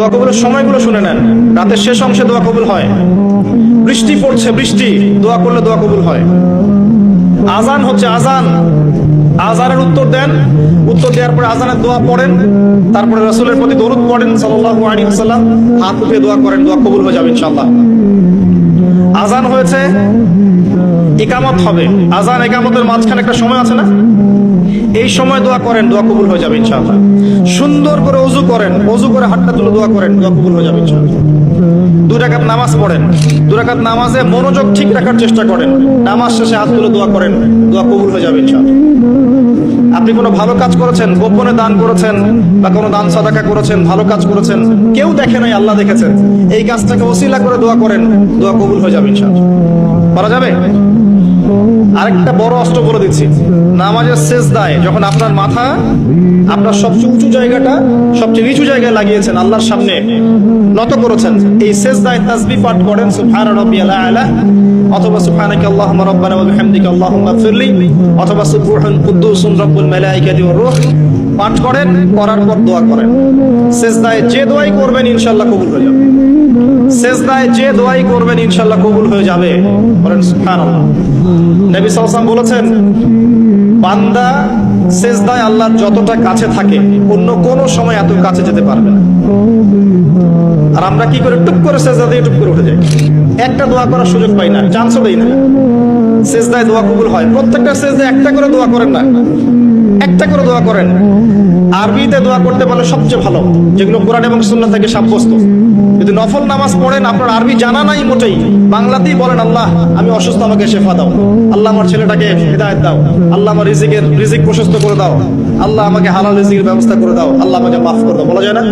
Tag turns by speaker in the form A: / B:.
A: দোয়া কবুলের সময়গুলো শুনে নেন। রাতের শেষ অংশে দোয়া কবুল হয়। বৃষ্টি পড়ছে, বৃষ্টি। দোয়া করলে দোয়া কবুল হয়। আজান হচ্ছে আজান আজানের উত্তর দেন। উত্তর দেওয়ার পরে আজানের দোয়া পড়েন। তারপরে রসুলের প্রতি দরুদ পড়েন সাল্লাল্লাহু আলাইহি ওয়াসাল্লাম। হাত উঠিয়ে দোয়া করেন, দোয়া কবুল হয়ে যাবে ইনশাআল্লাহ। আজান হয়েছে একামত হবে। আজান একামতের মাঝখানে একটা সময় আছে না? এই সময় দোয়া করেন, দোয়া কবুল হয়ে যাবে ইনশাআল্লাহ। সুন্দর করে অজু করেন, অজু করে হাতটা তুলে দোয়া করেন, দোয়া কবুল হয়ে যাবে ইনশাআল্লাহ। রাকাত নামাজ পড়েন, দু রাকাত নামাজে মনোযোগ ঠিক রাখার চেষ্টা করেন, নামাজ শেষে হাত তুলে দোয়া করেন, দোয়া কবুল হয়ে যাবে ইনশাআল্লাহ। আপনি কোনো ভালো কাজ করেছেন, গোপনে দান করেছেন বা কোনো দান সাদাকা করেছেন, ভালো কাজ করেছেন, কেউ দেখে নাই, আল্লাহ দেখেছেন। এই কাজটাকে ওসিলা করে দোয়া করেন, দোয়া কবুল হয়ে যাবে ইনশাআল্লাহ। পারা যাবে? আরেকটা বড় অস্ত্র বলে দিচ্ছি। নামাজের শেষ দায় যখন আপনার মাথা আপনার সবচেয়ে উঁচু জায়গাটা, সবচেয়ে নিচু জায়গায় লাগিয়েছেন আল্লাহর সামনে, নত করেছেন, এই শেষ দায় পাঠ করেন অথবা আল্লাহুম্মা ফিরলি, অথবা সুবহান কুদ্দুসুন রব্বুল মালাইকাতি ওয়ার পাঠ করেন করার পর দোয়া করেন। শেষ দায় যে দোয়াই করবেন ইনশাআল্লাহ কবুল হয়ে যাবে। সেজদায় যে দোয়াই করবেন ইনশাল্লাহ কবুল হয়ে যাবে। বলেন, সুবহানাল্লাহ। নবী সাল্লাল্লাহু বলেছেন, বান্দা সেজদায় আল্লাহর যতটা কাছে থাকে, অন্য কোনো সময় এত কাছে যেতে পারবে না। আর আমরা কি করে টুক করে সেজদা দিয়ে টুক করে উঠে যাই? একটা দোয়া করার সুযোগ পাই না, চান্সও দেই না। সেজদায় দোয়া কবুল হয়। প্রত্যেকটা সেজদায় একটা করে দোয়া করেন না। একটা করে দোয়া করেন। আরবিতে দোয়া করতে পারলে সবচেয়ে ভালো, যেগুলো কোরআন এবং সুন্না থেকে সাব্যস্ত। যদি নফল নামাজ পড়েন, আপনার আরবি জানা নাই মোটেই। বাংলাতেই বলেন, আল্লাহ, আমি অসুস্থ, আমাকে শেফা দাও। আল্লাহ আমার ছেলেটাকে হৃদায়ত দাও। আল্লাহ আমার রিজিকের, রিজিক প্রশস্ত করে দাও। আল্লাহ আমাকে হালাল রিজিকের ব্যবস্থা করে দাও। আল্লাহ আমাকে মাফ করে দাও। বলা যায় না?